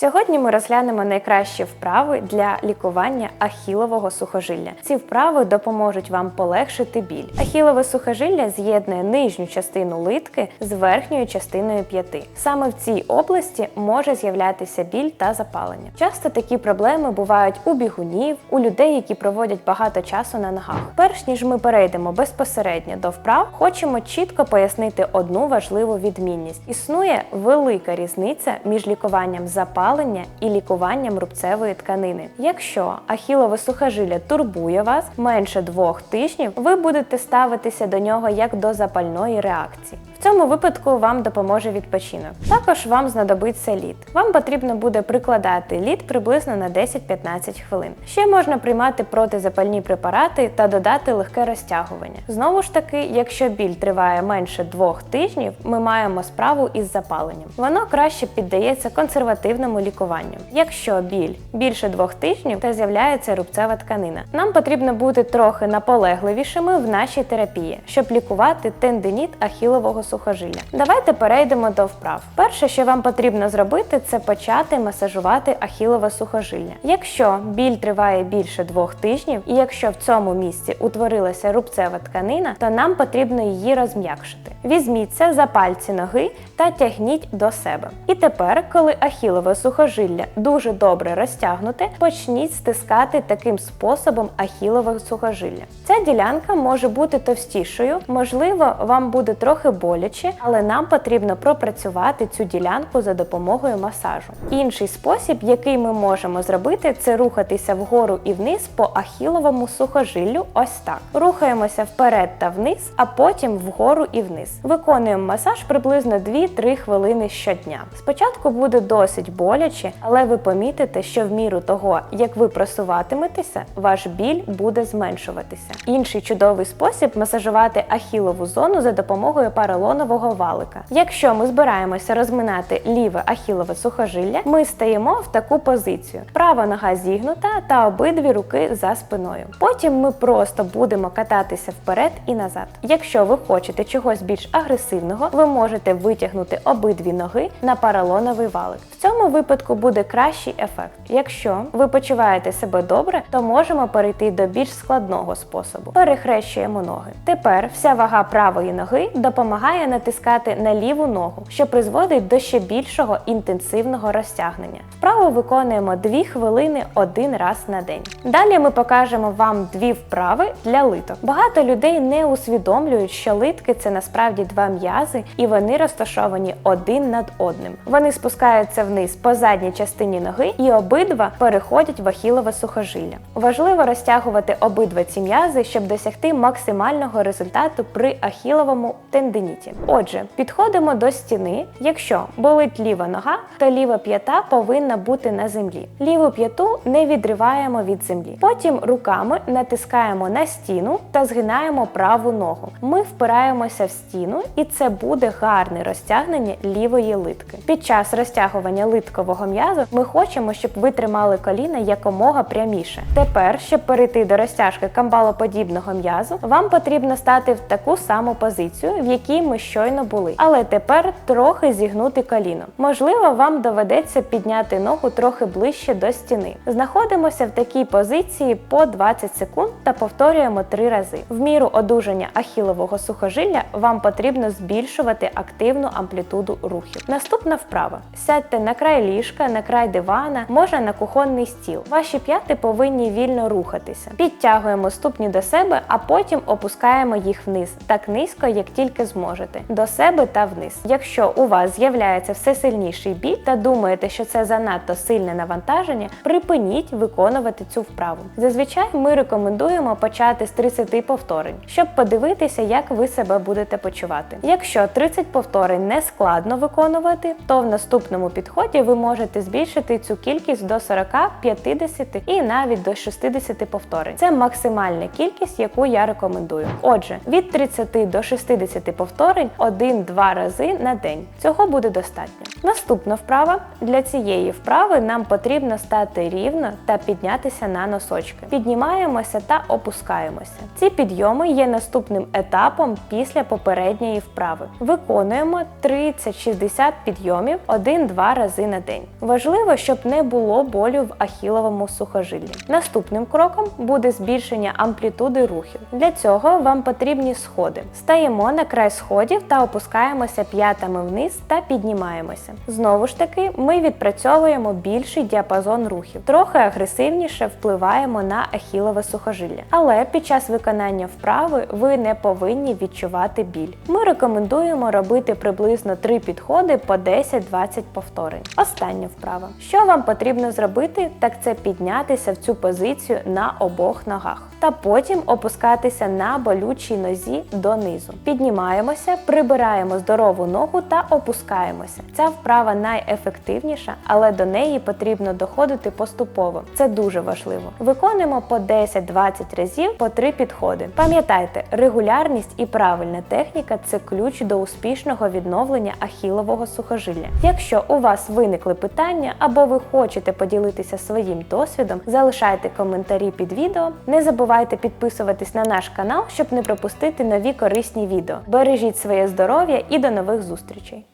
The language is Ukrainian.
Сьогодні ми розглянемо найкращі вправи для лікування ахілового сухожилля. Ці вправи допоможуть вам полегшити біль. Ахілове сухожилля з'єднує нижню частину литки з верхньою частиною п'яти. Саме в цій області може з'являтися біль та запалення. Часто такі проблеми бувають у бігунів, у людей, які проводять багато часу на ногах. Перш ніж ми перейдемо безпосередньо до вправ, хочемо чітко пояснити одну важливу відмінність: існує велика різниця між лікуванням запалення і лікуванням рубцевої тканини. Якщо ахілове сухожилля турбує вас менше двох тижнів, ви будете ставитися до нього як до запальної реакції. В цьому випадку вам допоможе відпочинок. Також вам знадобиться лід. Вам потрібно буде прикладати лід приблизно на 10-15 хвилин. Ще можна приймати протизапальні препарати та додати легке розтягування. Знову ж таки, якщо біль триває менше двох тижнів, ми маємо справу із запаленням. Воно краще піддається консервативному лікуванню. Якщо біль більше двох тижнів, то з'являється рубцева тканина. Нам потрібно бути трохи наполегливішими в нашій терапії, щоб лікувати тендиніт ахілового сухожилля. Давайте перейдемо до вправ. Перше, що вам потрібно зробити, це почати масажувати ахілове сухожилля. Якщо біль триває більше двох тижнів, і якщо в цьому місці утворилася рубцева тканина, то нам потрібно її розм'якшити. Візьміться за пальці ноги та тягніть до себе. І тепер, коли ахілове сухожилля дуже добре розтягнуте, почніть стискати таким способом ахілове сухожилля. Ця ділянка може бути товстішою, можливо, вам буде трохи боляче, але нам потрібно пропрацювати цю ділянку за допомогою масажу. Інший спосіб, який ми можемо зробити, це рухатися вгору і вниз по ахіловому сухожиллю. Ось так. Рухаємося вперед та вниз, а потім вгору і вниз. Виконуємо масаж приблизно 2-3 хвилини щодня. Спочатку буде досить боляче, але ви помітите, що в міру того, як ви просуватиметеся, ваш біль буде зменшуватися. Інший чудовий спосіб масажувати ахілову зону за допомогою паралонового валика. Якщо ми збираємося розминати ліве ахілове сухожилля, ми стаємо в таку позицію: права нога зігнута та обидві руки за спиною. Потім ми просто будемо кататися вперед і назад. Якщо ви хочете чогось більш агресивного, ви можете витягнути обидві ноги на паралоновий валик. В цьому випадку буде кращий ефект. Якщо ви почуваєте себе добре, то можемо перейти до більш складного способу. Перехрещуємо ноги. Тепер вся вага правої ноги допомагає натискати на ліву ногу, що призводить до ще більшого інтенсивного розтягнення. Вправу виконуємо 2 хвилини один раз на день. Далі ми покажемо вам дві вправи для литок. Багато людей не усвідомлюють, що литки це насправді два м'язи, і вони розташовані один над одним. Вони спускаються вниз по задній частині ноги і обидва переходять в ахілове сухожилля. Важливо розтягувати обидва ці м'язи, щоб досягти максимального результату при ахіловому тендиніті. Отже, підходимо до стіни. Якщо болить ліва нога, то ліва п'ята повинна бути на землі. Ліву п'яту не відриваємо від землі. Потім руками натискаємо на стіну та згинаємо праву ногу. Ми впираємося в стіну, і це буде гарне розтягнення лівої литки. Під час розтягування литкового м'язу ми хочемо, щоб ви тримали коліна якомога пряміше. Тепер, щоб перейти до розтяжки камбалоподібного м'язу, вам потрібно стати в таку саму позицію, в якій ми щойно були. Але тепер трохи зігнути коліно. Можливо, вам доведеться підняти ногу трохи ближче до стіни. Знаходимося в такій позиції по 20 секунд та повторюємо три рази. В міру одужання ахілового сухожилля вам потрібно збільшувати активну амплітуду рухів. Наступна вправа: сядьте на край ліжка, на край дивана, може на кухонний стіл. Ваші п'яти повинні вільно рухатися. Підтягуємо ступні до себе, а потім опускаємо їх вниз, так низько, як тільки зможете, до себе та вниз. Якщо у вас з'являється все сильніший біль та думаєте, що це занадто сильне навантаження, припиніть виконувати цю вправу. Зазвичай ми рекомендуємо почати з 30 повторень, щоб подивитися, як ви себе будете почувати. Якщо 30 повторень не складно виконувати, то в наступному підході ви можете збільшити цю кількість до 40, 50 і навіть до 60 повторень. Це максимальна кількість, яку я рекомендую. Отже, від 30 до 60 повторень повторень 1-2 рази на день. Цього буде достатньо. Наступна вправа. Для цієї вправи нам потрібно стати рівно та піднятися на носочки. Піднімаємося та опускаємося. Ці підйоми є наступним етапом після попередньої вправи. Виконуємо 30-60 підйомів 1-2 рази на день. Важливо, щоб не було болю в ахіловому сухожиллі. Наступним кроком буде збільшення амплітуди рухів. Для цього вам потрібні сходи. Стаємо на край сходів та опускаємося п'ятами вниз та піднімаємося. Знову ж таки, ми відпрацьовуємо більший діапазон рухів. Трохи агресивніше впливаємо на ахілове сухожилля. Але під час виконання вправи ви не повинні відчувати біль. Ми рекомендуємо робити приблизно 3 підходи по 10-20 повторень. Остання вправа. Що вам потрібно зробити, так це піднятися в цю позицію на обох ногах. Та потім опускатися на болючій нозі донизу. Піднімаємося, прибираємо здорову ногу та опускаємося. Ця вправа найефективніша, але до неї потрібно доходити поступово. Це дуже важливо. Виконуємо по 10-20 разів по 3 підходи. Пам'ятайте, регулярність і правильна техніка це ключ до успішного відновлення ахілового сухожилля. Якщо у вас виникли питання або ви хочете поділитися своїм досвідом, залишайте коментарі під відео. Не забувайте підписуватись на наш канал, щоб не пропустити нові корисні відео. Бережіть своє здоров'я і до нових зустрічей!